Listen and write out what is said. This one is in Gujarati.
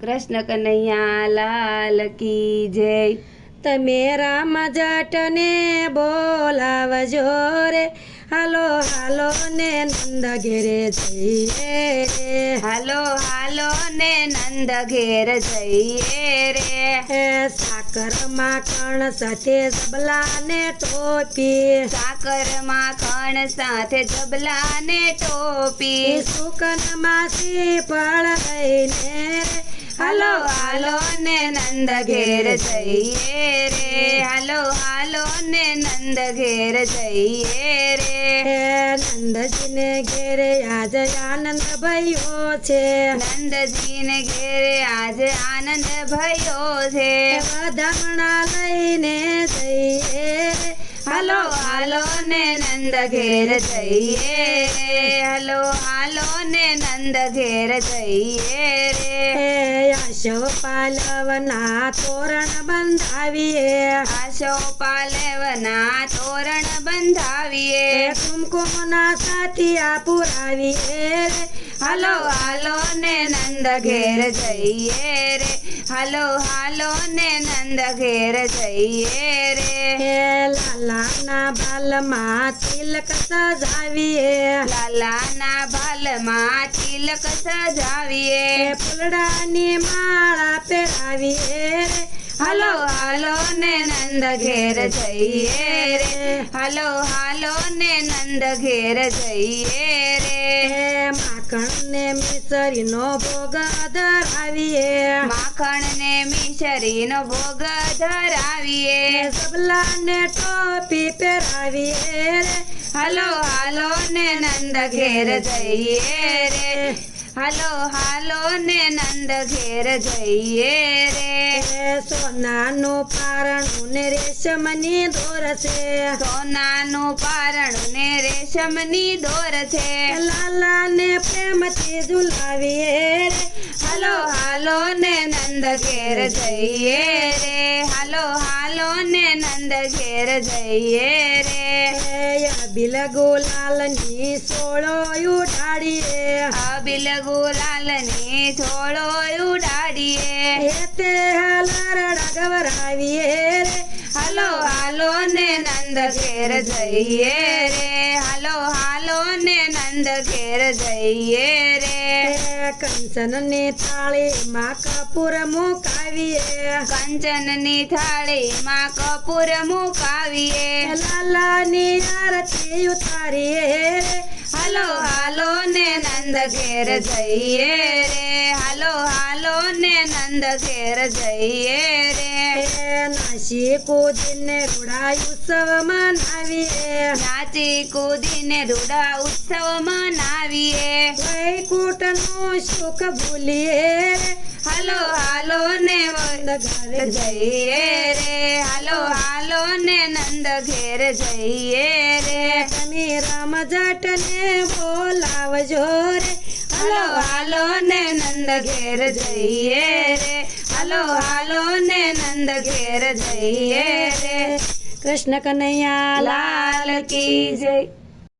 કૃષ્ણ કનૈયા લાલ કી જય. તમે રામ જટને બોલાવજો રે. હાલો હાલો ને નંદ ઘેરે જઈએ રે. હાલો હાલો ને નંદ ઘેર જઈએ રે. હે સાકર માખણ સાથે જબલા ને ટોપી સાકર માખણ સાથે જબલા ને ટોપી સુકન માસી ફળ લઈને રે. હાલો હાલો ને નંદ ઘેર જઈએ રે હાલો હાલો ને નંદ ઘેર જઈએ રે નંદજીને ઘેરે આજ આનંદ ભયો છે નંદજીને ઘેરે આજે આનંદ ભયો છે વધામણા લઈને રે હાલો હાલો ને નંદ ઘેર જઈએ રે હાલો હાલો ને નંદ ઘેર જઈએ રે હે આશો પાલવના તોરણ બંધાવીએ આશો પાલેવના તોરણ બંધાવીએ હાલો હાલો ને નંદ ઘેર જઈએ રે. હે લાલાના બાલમાં તિલક સજાવીએ. લાલાના ભાલમાં તિલક સજાવીએ. ફૂલડાની માળા પહેરાવીએ રે. હાલો હાલો ને નંદ ઘેર જઈએ રે. હાલો હાલો ને નંદ ઘેર જઈએ રે. હે માખણ ને મિસરીનો ભોગ ધરાવીએ. માખણને મિશરીનો ભોગ ધરાવીએ. સબલાને ટોપી પહેરાવીએ રે. હાલો હાલો ને નંદ ઘેર જઈએ રે. હાલો હાલો ને નંદ ઘેર જઈએ રે. સોનાનું પારણું ને રેશમની દોર છે. સોનાનું પારણું ને રેશમની દોર છે. લાલાને પ્રેમથી ઝુલાવીએ રે. હાલો હાલો ને નંદ ઘેર જઈએ રે. હાલો હાલો ને નંદ ઘેર જઈએ રે. બિલ ગુલાલની સોળો ઉડાડીએ. અબિલ ગુલાલની થોડો ઉડાડીએ. હે તે હાલરડા ગવરાવીએ રે. હાલો હાલો ને નંદ ઘેર જઈએ રે. હાલો હાલો ને નંદ ઘેર જઈએ રે. હે થાળી માં કપૂર મુકાવીએ. કંચનની થાળીમાં કપૂર મુકાવીએ. લાલાની આરતી ઉતારીએ રે હાલો હાલો ને નંદ ઘેર જઈએ રે. હાલો હાલો ને નંદ ઘેર જઈએ રે. નાસી કૂદીને રૂડા ઉત્સવ મનાવીએ નાચી કૂદીને રૂડા ઉત્સવ મનાવીએ વૈકુંઠનું સુખ ભૂલીએ. હાલો હાલો ને નંદ ઘરે જઈએ રે. હાલો હાલો ને નંદ ઘેર જઈએ જટને બોલાવજો રે. હલો, હાલો ને નંદ ઘેર જઈએ રે. હલો, હાલો ને નંદ ઘેર જઈએ રે. કૃષ્ણ કનૈયા લાલ કી જય.